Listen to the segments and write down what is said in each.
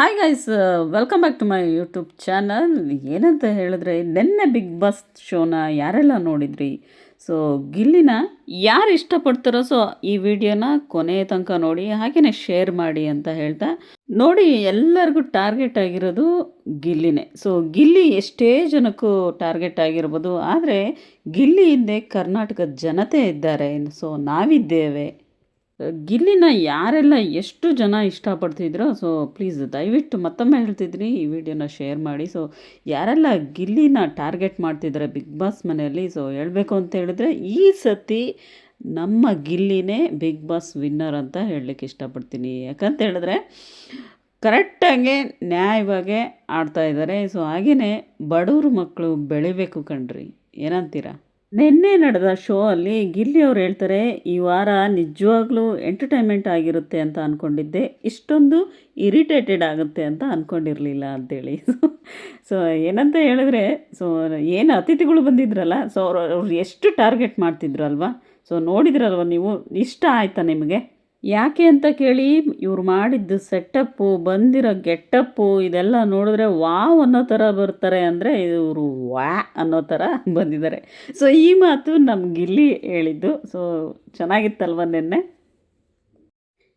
Hi guys welcome back to my YouTube channel ಏನಂತ ಹೇಳಿದ್ರೆ, ನಿನ್ನೆ ಬಿಗ್ ಬಾಸ್ ಶೋನ ಯಾರೆಲ್ಲ ನೋಡಿದ್ರಿ? ಸೊ ಗಿಲ್ಲಿನ ಯಾರು ಇಷ್ಟಪಡ್ತಾರೋ ಸೊ ಈ ವಿಡಿಯೋನ ಕೊನೆ ತನಕ ನೋಡಿ ಹಾಗೆಯೇ ಶೇರ್ ಮಾಡಿ ಅಂತ ಹೇಳ್ತಾ. ನೋಡಿ, ಎಲ್ಲರಿಗೂ ಟಾರ್ಗೆಟ್ ಆಗಿರೋದು ಗಿಲ್ಲಿನೇ. ಸೊ ಗಿಲ್ಲಿ ಎಷ್ಟೇ ಜನಕ್ಕೂ ಟಾರ್ಗೆಟ್ ಆಗಿರ್ಬೋದು, ಆದರೆ ಗಿಲ್ಲಿ ಹಿಂದೆ ಕರ್ನಾಟಕದ ಜನತೆ ಇದ್ದಾರೆ. ಸೊ ನಾವಿದ್ದೇವೆ. ಗಿಲ್ಲಿನ ಯಾರೆಲ್ಲ ಎಷ್ಟು ಜನ ಇಷ್ಟಪಡ್ತಿದ್ರೋ ಸೊ ಪ್ಲೀಸ್ ದಯವಿಟ್ಟು ಮತ್ತೊಮ್ಮೆ ಹೇಳ್ತಿದ್ರಿ ಈ ವಿಡಿಯೋನ ಶೇರ್ ಮಾಡಿ. ಸೊ ಯಾರೆಲ್ಲ ಗಿಲ್ಲಿನ ಟಾರ್ಗೆಟ್ ಮಾಡ್ತಿದ್ದಾರೆ ಬಿಗ್ ಬಾಸ್ ಮನೆಯಲ್ಲಿ ಸೊ ಹೇಳಬೇಕು ಅಂತ ಹೇಳಿದ್ರೆ, ಈ ಸತಿ ನಮ್ಮ ಗಿಲ್ಲಿನೇ ಬಿಗ್ ಬಾಸ್ ವಿನ್ನರ್ ಅಂತ ಹೇಳಲಿಕ್ಕೆ ಇಷ್ಟಪಡ್ತೀನಿ. ಯಾಕಂತ ಹೇಳಿದ್ರೆ ಕರೆಕ್ಟಾಗಿ ನ್ಯಾಯವಾಗಿ ಆಡ್ತಾ ಇದ್ದಾರೆ ಸೊ ಹಾಗೆಯೇ ಬಡವ್ರ ಮಕ್ಕಳು ಬೆಳಿಬೇಕು ಕಣ್ರಿ. ಏನಂತೀರಾ? ನಿನ್ನೆ ನಡೆದ ಶೋ ಅಲ್ಲಿ ಗಿಲ್ಲಿ ಅವ್ರು ಹೇಳ್ತಾರೆ, ಈ ವಾರ ನಿಜವಾಗ್ಲೂ ಎಂಟರ್ಟೈನ್ಮೆಂಟ್ ಆಗಿರುತ್ತೆ ಅಂತ ಅಂದ್ಕೊಂಡಿದ್ದೆ ಇಷ್ಟೊಂದು ಇರಿಟೇಟೆಡ್ ಆಗುತ್ತೆ ಅಂತ ಅಂದ್ಕೊಂಡಿರಲಿಲ್ಲ ಅಂತೇಳಿ. ಸೊ ಏನಂತ ಹೇಳಿದ್ರೆ ಸೊ ಏನು ಅತಿಥಿಗಳು ಬಂದಿದ್ರಲ್ಲ ಸೊ ಅವ್ರು ಅವ್ರು ಎಷ್ಟು ಟಾರ್ಗೆಟ್ ಮಾಡ್ತಿದ್ರು ಅಲ್ವಾ? ಸೊ ನೋಡಿದ್ರಲ್ವ ನೀವು? ಇಷ್ಟ ಆಯ್ತಾ ನಿಮಗೆ? ಯಾಕೆ ಅಂತ ಕೇಳಿ ಇವ್ರು ಮಾಡಿದ್ದು ಸೆಟಪ್ಪು, ಬಂದಿರೋ ಗೆಟ್ಟಪ್ಪು, ಇದೆಲ್ಲ ನೋಡಿದ್ರೆ ವಾವ್ ಅನ್ನೋ ಥರ ಬರ್ತಾರೆ ಅಂದರೆ ಇವರು ವಾ ಅನ್ನೋ ಥರ ಬಂದಿದ್ದಾರೆ. ಸೊ ಈ ಮಾತು ನಮ್ಗೆ ಇಲ್ಲಿ ಹೇಳಿದ್ದು. ಸೊ ಚೆನ್ನಾಗಿತ್ತಲ್ವ ನಿನ್ನೆ?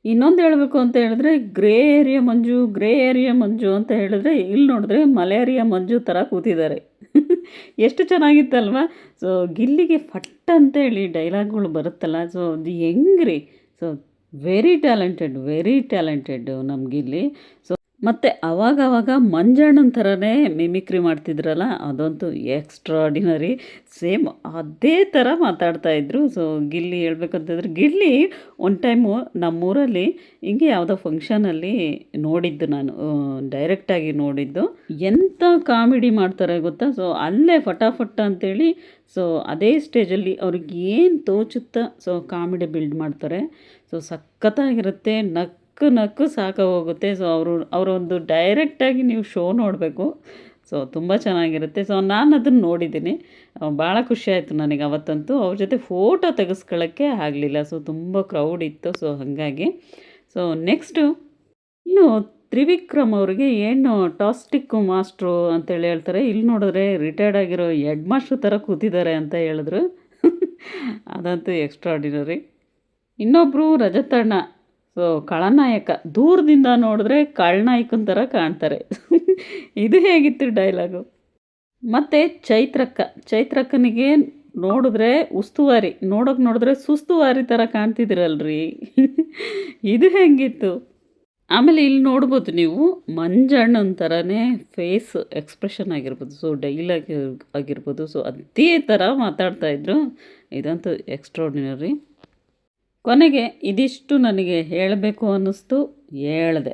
ಇನ್ನೊಂದು ಹೇಳಬೇಕು ಅಂತ ಹೇಳಿದ್ರೆ, grey area Manju, grey area Manju ಅಂತ ಹೇಳಿದ್ರೆ, ಇಲ್ಲಿ ನೋಡಿದ್ರೆ ಮಲೇರಿಯಾ ಮಂಜು ಥರ ಕೂತಿದ್ದಾರೆ. ಎಷ್ಟು ಚೆನ್ನಾಗಿತ್ತಲ್ವ? ಸೊ ಗಿಲ್ಲಿಗೆ ಫಟ್ ಅಂತೇಳಿ ಡೈಲಾಗ್ಗಳು ಬರುತ್ತಲ್ಲ ಸೊ ಅದು ಹೆಂಗ್ರಿ? So very talented very talented ನಮಗಿಲ್ಲಿ. ಸೊ ಮತ್ತು ಅವಾಗವಾಗ ಮಂಜಣ್ಣನ ಥರನೇ ಮಿಮಿಕ್ರಿ ಮಾಡ್ತಿದ್ರಲ್ಲ, ಅದಂತೂ ಎಕ್ಸ್ಟ್ರಾಡಿನರಿ ಸೇಮ್ ಅದೇ ಥರ ಮಾತಾಡ್ತಾಯಿದ್ರು ಸೊ ಗಿಲ್ಲಿ ಹೇಳ್ಬೇಕಂತಂದ್ರೆ, ಗಿಲ್ಲಿ ಒನ್ ಟೈಮು ನಮ್ಮೂರಲ್ಲಿ ಹಿಂಗೆ ಯಾವುದೋ ಫಂಕ್ಷನಲ್ಲಿ ನೋಡಿದ್ದು ನಾನು ಡೈರೆಕ್ಟಾಗಿ ನೋಡಿದ್ದು. ಎಂಥ ಕಾಮಿಡಿ ಮಾಡ್ತಾರೆ ಗೊತ್ತಾ? ಸೊ ಅಲ್ಲೇ ಫಟಾಫಟ್ ಅಂತೇಳಿ ಸೊ ಅದೇ ಸ್ಟೇಜಲ್ಲಿ ಅವ್ರಿಗೆ ಏನು ತೋಚುತ್ತಾ ಸೊ ಕಾಮಿಡಿ ಬಿಲ್ಡ್ ಮಾಡ್ತಾರೆ. ಸೊ ಸಖತ್ತಾಗಿರುತ್ತೆ ನಕ್ಕು ನಕ್ಕು ಹೋಗುತ್ತೆ ಸೊ ಅವರು, ಅವರೊಂದು ಡೈರೆಕ್ಟಾಗಿ ನೀವು ಶೋ ನೋಡಬೇಕು. ಸೊ ತುಂಬ ಚೆನ್ನಾಗಿರುತ್ತೆ. ಸೊ ನಾನು ಅದನ್ನು ನೋಡಿದ್ದೀನಿ ಭಾಳ ಖುಷಿಯಾಯಿತು ನನಗೆ ಅವತ್ತಂತೂ. ಅವ್ರ ಜೊತೆ ಫೋಟೋ ತೆಗೆಸ್ಕೊಳ್ಳೋಕ್ಕೆ ಆಗಲಿಲ್ಲ. ಸೊ ತುಂಬ ಕ್ರೌಡ್ ಇತ್ತು. ಸೊ ಹಾಗಾಗಿ. ಸೊ ನೆಕ್ಸ್ಟು ಇನ್ನು ತ್ರಿವಿಕ್ರಮ್ ಅವರಿಗೆ ಏನು ಟಾಸ್ಟಿಕ್ ಮಾಸ್ಟ್ರು ಅಂತೇಳಿ ಹೇಳ್ತಾರೆ. ಇಲ್ಲಿ ನೋಡಿದ್ರೆ ರಿಟೈರ್ಡ್ ಆಗಿರೋ ಹೆಡ್ ಮಾಸ್ಟ್ರು ಥರ ಕೂತಿದ್ದಾರೆ ಅಂತ ಹೇಳಿದ್ರು. ಅದಂತೂ ಎಕ್ಸ್ಟ್ರಾಡಿನರಿ ಇನ್ನೊಬ್ಬರು ರಜತಣ್ಣ. ಸೊ ಖಳನಾಯಕ ದೂರದಿಂದ ನೋಡಿದ್ರೆ ಖಳನಾಯಕನ ಥರ ಕಾಣ್ತಾರೆ. ಇದು ಹೇಗಿತ್ತು ಡೈಲಾಗು ಮತ್ತು ಚೈತ್ರಕ್ಕ, ಚೈತ್ರಕ್ಕನಿಗೆ ನೋಡಿದ್ರೆ ಉಸ್ತುವಾರಿ, ನೋಡೋಕೆ ನೋಡಿದ್ರೆ ಸುಸ್ತುವಾರಿ ಥರ ಕಾಣ್ತಿದ್ದೀರಲ್ರಿ. ಇದು ಹೆಂಗಿತ್ತು? ಆಮೇಲೆ ಇಲ್ಲಿ ನೋಡ್ಬೋದು ನೀವು, ಮಂಜಣ್ಣನ ಥರನೇ ಫೇಸ್ ಎಕ್ಸ್ಪ್ರೆಷನ್ ಆಗಿರ್ಬೋದು ಸೊ ಡೈಲಾಗ್ ಆಗಿರ್ಬೋದು ಸೊ ಅದೇ ಥರ ಮಾತಾಡ್ತಾಯಿದ್ರು ಇದಂತೂ ಎಕ್ಸ್ಟ್ರಾರ್ಡಿನರಿ ಕೊನೆಗೆ ಇದಿಷ್ಟು ನನಗೆ ಹೇಳಬೇಕು ಅನ್ನಿಸ್ತು, ಹೇಳಿದೆ.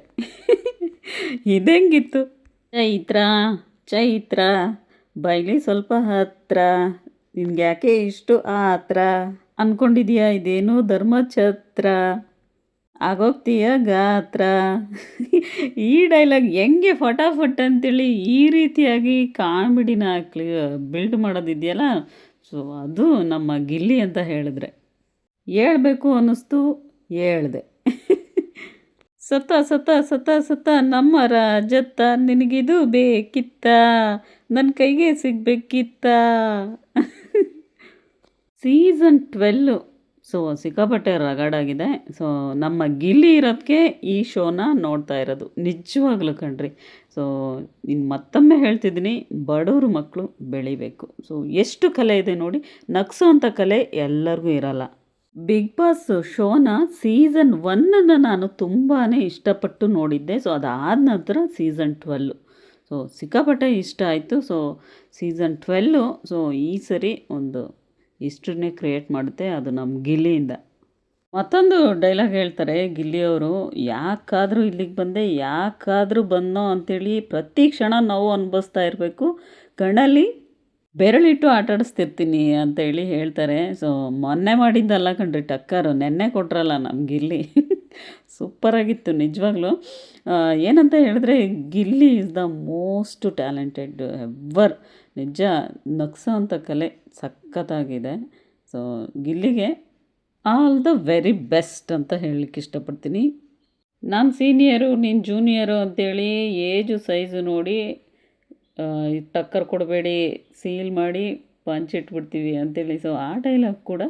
ಇದೆಂಗಿತ್ತು? ಚೈತ್ರ ಚೈತ್ರ, ಬೈಲಿ ಸ್ವಲ್ಪ ಹತ್ರ, ನಿನ್ಗೆ ಯಾಕೆ ಇಷ್ಟು ಆತ್ರ? ಅಂದ್ಕೊಂಡಿದೀಯಾ ಇದೇನು ಧರ್ಮಛತ್ರ? ಆಗೋಗ್ತೀಯ ಗಾತ್ರ? ಈ ಡೈಲಾಗ್ ಹೆಂಗೆ ಫಟಾಫಟ್ ಅಂತೇಳಿ ಈ ರೀತಿಯಾಗಿ ಕಾಮಿಡಿನ ಕ್ಲಿ, ಬಿಲ್ಡ್ ಮಾಡೋದಿದೆಯಲ್ಲ, ಸೊ ಅದು ನಮ್ಮ ಗಿಲ್ಲಿ ಅಂತ ಹೇಳಿದ್ರೆ. ಹೇಳ್ಬೇಕು ಅನ್ನಿಸ್ತು, ಹೇಳ್ದೆ. ಸತ ಸತ ಸತ ಸತ, ನಮ್ಮ ರಾಜತ್ತ ನಿನಗಿದು ಬೇಕಿತ್ತ? ನನ್ನ ಕೈಗೆ ಸಿಗಬೇಕಿತ್ತ? Season twelve. ಸೊ, ಸಿಕ್ಕಾಪಟ್ಟೆ ರಗಡಾಗಿದೆ. ಸೊ, ನಮ್ಮ ಗಿಲ್ಲಿ ಇರೋದಕ್ಕೆ ಈ ಶೋನ ನೋಡ್ತಾ ಇರೋದು. ನಿಜವಾಗ್ಲೂ ಕಣ್ರಿ. ಸೊ ಇನ್ನು ಮತ್ತೊಮ್ಮೆ ಹೇಳ್ತಿದ್ದೀನಿ, ಬಡವ್ರ ಮಕ್ಕಳು ಬೆಳಿಬೇಕು. ಸೊ, ಎಷ್ಟು ಕಲೆ ಇದೆ ನೋಡಿ, ನಗ್ಸೋ ಅಂಥ ಕಲೆ ಎಲ್ಲರಿಗೂ ಇರಲ್ಲ. ಬಿಗ್ ಬಾಸ್ ಶೋನ ಸೀಸನ್ ಒನ್ನನ್ನು ನಾನು ತುಂಬಾ ಇಷ್ಟಪಟ್ಟು ನೋಡಿದ್ದೆ. ಸೊ ಅದಾದ ನಂತರ ಸೀಸನ್ ಟ್ವೆಲ್ಲು ಸೊ ಸಿಕ್ಕಾಪಟ್ಟೆ ಇಷ್ಟ ಆಯಿತು. ಸೊ ಸೀಸನ್ ಟ್ವೆಲ್ಲು ಸೊ ಈ ಸರಿ ಒಂದು ಇಷ್ಟನ್ನೇ ಕ್ರಿಯೇಟ್ ಮಾಡುತ್ತೆ. ಅದು ನಮ್ಮ ಗಿಲ್ಲಿಯಿಂದ. ಮತ್ತೊಂದು ಡೈಲಾಗ್ ಹೇಳ್ತಾರೆ. ಗಿಲ್ಲಿಯವರು ಯಾಕಾದರೂ ಇಲ್ಲಿಗೆ ಬಂದೆ? ಯಾಕಾದರೂ ಬಂದೋ ಅಂಥೇಳಿ ಪ್ರತಿ ಕ್ಷಣ ನೋವು ಅನುಭವಿಸ್ತಾ ಇರಬೇಕು. ಕಣ್ಣಲ್ಲಿ ಬೆರಳಿಟ್ಟು ಆಟಾಡಿಸ್ತಿರ್ತೀನಿ ಅಂತೇಳಿ ಹೇಳ್ತಾರೆ. ಸೊ ಮೊನ್ನೆ ಮಾಡಿದ್ದಲ್ಲ ಕಣ್ರಿ, ಟಕ್ಕರು. ನೆನ್ನೆ ಕೊಟ್ರಲ್ಲ ನಮ್ಗಿಲ್ಲಿ. ಸೂಪರಾಗಿತ್ತು ನಿಜವಾಗ್ಲೂ. ಏನಂತ ಹೇಳಿದ್ರೆ, Gilli is the most talented ever ನಿಜ ನಗ್ಸೋ ಅಂತ ಕಲೆ ಸಖತ್ತಾಗಿದೆ. ಸೊ ಗಿಲ್ಲಿಗೆ ಆಲ್ ದ ವೆರಿ ಬೆಸ್ಟ್ ಅಂತ ಹೇಳಲಿಕ್ಕೆ ಇಷ್ಟಪಡ್ತೀನಿ. ನಾನು ಸೀನಿಯರು ನೀನು ಜೂನಿಯರು ಅಂತೇಳಿ ಏಜು ಸೈಜು ನೋಡಿ ಟಕ್ಕರ್ ಕೊಡಬೇಡಿ ಸೀಲ್ ಮಾಡಿ ಪಂಚ್ ಇಟ್ಬಿಡ್ತೀವಿ ಅಂತೇಳಿ. ಸೊ ಆ ಡೈಲಾಗ್ ಕೂಡ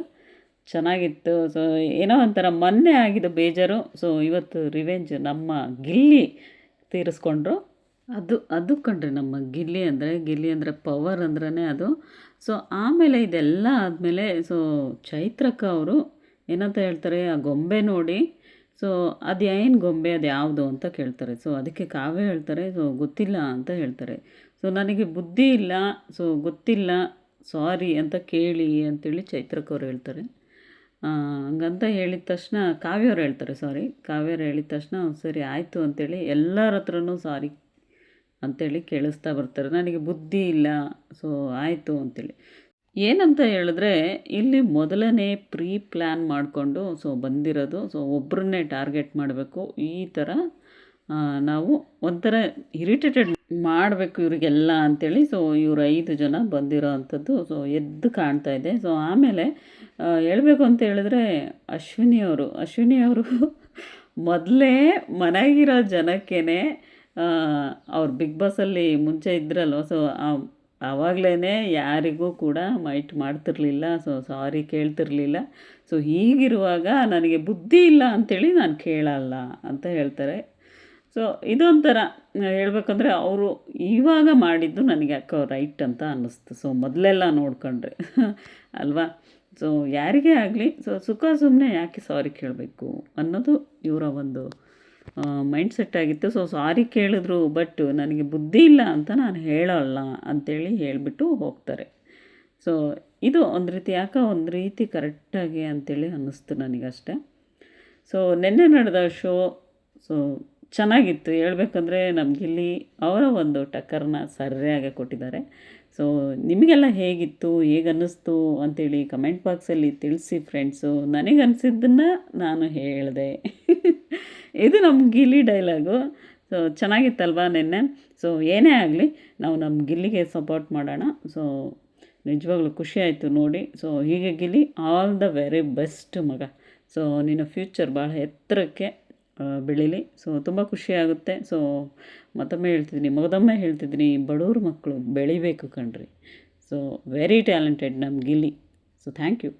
ಚೆನ್ನಾಗಿತ್ತು. ಸೊ ಏನೋ ಒಂಥರ ಮೊನ್ನೆ ಆಗಿದ್ದು ಬೇಜಾರು. ಸೊ ಇವತ್ತು ರಿವೆಂಜ್ ನಮ್ಮ ಗಿಲ್ಲಿ ತೀರಿಸ್ಕೊಂಡ್ರು. ಅದು ಅದು ಕಂಡ್ರಿ ನಮ್ಮ ಗಿಲ್ಲಿ ಅಂದರೆ ಗಿಲ್ಲಿ ಅಂದರೆ ಪವರ್ ಅಂದ್ರೇ ಅದು. ಸೊ ಆಮೇಲೆ ಇದೆಲ್ಲ ಆದಮೇಲೆ ಸೊ ಚೈತ್ರಕ್ಕ ಅವರು ಏನಂತ ಹೇಳ್ತಾರೆ, ಆ ಗೊಂಬೆ ನೋಡಿ ಸೊ ಅದು ಏನು ಗೊಂಬೆ, ಅದು ಯಾವುದು ಅಂತ ಕೇಳ್ತಾರೆ. ಸೊ ಅದಕ್ಕೆ ಕಾವ್ಯ ಹೇಳ್ತಾರೆ ಸೊ ಗೊತ್ತಿಲ್ಲ ಅಂತ ಹೇಳ್ತಾರೆ. ಸೊ ನನಗೆ ಬುದ್ಧಿ ಇಲ್ಲ ಸೊ ಗೊತ್ತಿಲ್ಲ ಸಾರಿ ಅಂತ ಕೇಳಿ ಅಂತೇಳಿ ಚೈತ್ರಕ್ಕವ್ರು ಹೇಳ್ತಾರೆ. ಹಂಗಂತ ಹೇಳಿದ ತಕ್ಷಣ ಕಾವ್ಯವ್ರು ಹೇಳ್ತಾರೆ ಸಾರಿ ಕಾವ್ಯವ್ರು ಹೇಳಿದ ತಕ್ಷಣ ಸರಿ ಆಯಿತು ಅಂತೇಳಿ ಎಲ್ಲರ ಹತ್ರನೂ ಸಾರಿ ಅಂತೇಳಿ ಕೇಳಿಸ್ತಾ ಬರ್ತಾರೆ. ನನಗೆ ಬುದ್ಧಿ ಇಲ್ಲ ಸೊ ಆಯಿತು ಅಂತೇಳಿ ಏನಂತ ಹೇಳಿದ್ರೆ, ಇಲ್ಲಿ ಮೊದಲನೇ ಪ್ರೀ ಪ್ಲ್ಯಾನ್ ಮಾಡಿಕೊಂಡು, ಸೊ ಬಂದಿರೋದು, ಸೊ ಒಬ್ಬರನ್ನೇ ಟಾರ್ಗೆಟ್ ಮಾಡಬೇಕು. ಈ ಥರ ನಾವು ಒಂಥರ ಇರಿಟೇಟೆಡ್ ಮಾಡಬೇಕು ಇವರಿಗೆಲ್ಲ ಅಂಥೇಳಿ ಸೊ ಇವರು ಐದು ಜನ ಬಂದಿರೋ ಅಂಥದ್ದು, ಸೊ ಎದ್ದು ಕಾಣ್ತಾ ಇದೆ. ಸೊ ಆಮೇಲೆ ಹೇಳಬೇಕು ಅಂತ ಹೇಳಿದ್ರೆ, ಅಶ್ವಿನಿ ಅವರು ಅಶ್ವಿನಿ ಅವರು ಮೊದಲೇ ಮನೆಗಿರೋ ಜನಕ್ಕೇ ಅವ್ರು ಬಿಗ್ ಬಾಸಲ್ಲಿ ಮುಂಚೆ ಇದ್ರಲ್ವ, ಸೊ ಆವಾಗಲೇ ಯಾರಿಗೂ ಕೂಡ ಮೈಟ್ ಮಾಡ್ತಿರಲಿಲ್ಲ, ಸೊ ಸಾರಿ ಕೇಳ್ತಿರ್ಲಿಲ್ಲ. ಸೊ ಹೀಗಿರುವಾಗ ನನಗೆ ಬುದ್ಧಿ ಇಲ್ಲ ಅಂಥೇಳಿ ನಾನು ಕೇಳಲ್ಲ ಅಂತ ಹೇಳ್ತಾರೆ. ಸೊ ಇದೊಂಥರ, ಹೇಳ್ಬೇಕಂದ್ರೆ ಅವರು ಇವಾಗ ಮಾಡಿದ್ದು ನನಗೆ ಅಕ್ಕ ರೈಟ್ ಅಂತ ಅನ್ನಿಸ್ತು. ಸೊ ಮೊದಲೆಲ್ಲ ನೋಡ್ಕೊಂಡ್ರೆ, ಅಲ್ವಾ? ಸೊ ಯಾರಿಗೇ ಆಗಲಿ, ಸೊ ಸುಖ ಸುಮ್ಮನೆ ಯಾಕೆ ಸಾರಿ ಕೇಳಬೇಕು ಅನ್ನೋದು ಇವರ ಒಂದು ಮೈಂಡ್ ಸೆಟ್ ಆಗಿತ್ತು. ಸೊ ಸಾರಿ ಕೇಳಿದ್ರು ಬಟ್ ನನಗೆ ಬುದ್ಧಿ ಇಲ್ಲ ಅಂತ ನಾನು ಹೇಳೋಲ್ಲ ಅಂಥೇಳಿ ಹೇಳಿಬಿಟ್ಟು ಹೋಗ್ತಾರೆ. ಸೊ ಇದು ಒಂದು ರೀತಿ, ಯಾಕೆ ಒಂದು ರೀತಿ ಕರೆಕ್ಟಾಗಿ ಅಂಥೇಳಿ ಅನ್ನಿಸ್ತು ನನಗಷ್ಟೆ. ಸೊ ನಿನ್ನೆ ನಡೆದ ಶೋ ಸೊ ಚೆನ್ನಾಗಿತ್ತು. ಹೇಳಬೇಕಂದ್ರೆ ನಮಗಿಲ್ಲಿ ಅವರ ಒಂದು ಟಕ್ಕರ್ನ ಸರಿಯಾಗಿ ಕೊಟ್ಟಿದ್ದಾರೆ. ಸೊ ನಿಮಗೆಲ್ಲ ಹೇಗಿತ್ತು, ಹೇಗೆ ಅನ್ನಿಸ್ತು ಅಂಥೇಳಿ ಕಮೆಂಟ್ ಬಾಕ್ಸಲ್ಲಿ ತಿಳಿಸಿ ಫ್ರೆಂಡ್ಸು ನನಗೆ ಅನಿಸಿದ್ದನ್ನು ನಾನು ಹೇಳಿದೆ. ಇದು ನಮ್ಮ ಗಿಲ್ಲಿ ಡೈಲಾಗು. ಸೊ ಚೆನ್ನಾಗಿತ್ತಲ್ವಾ ನಿನ್ನೆ? ಸೊ ಏನೇ ಆಗಲಿ, ನಾವು ನಮ್ಮ ಗಿಲ್ಲಿಗೆ ಸಪೋರ್ಟ್ ಮಾಡೋಣ. ಸೊ ನಿಜವಾಗ್ಲೂ ಖುಷಿ ಆಯಿತು ನೋಡಿ. ಸೊ ಹೀಗೆ Gilli all the very best ಮಗ. ಸೊ ನಿನ್ನ ಫ್ಯೂಚರ್ ಭಾಳ ಎತ್ತರಕ್ಕೆ ಬೆಳೀಲಿ. ಸೊ ತುಂಬ ಖುಷಿಯಾಗುತ್ತೆ ಸೊ ಮತ್ತೊಮ್ಮೆ ಹೇಳ್ತಿದ್ದೀನಿ ಮಗದೊಮ್ಮೆ ಹೇಳ್ತಿದ್ದೀನಿ ಬಡವ್ರ ಮಕ್ಕಳು ಬೆಳಿಬೇಕು ಕಣ್ರಿ. ಸೊ ವೆರಿ ಟ್ಯಾಲೆಂಟೆಡ್ ನಮ್ಮ ಗಿಲ್ಲಿ. So thank you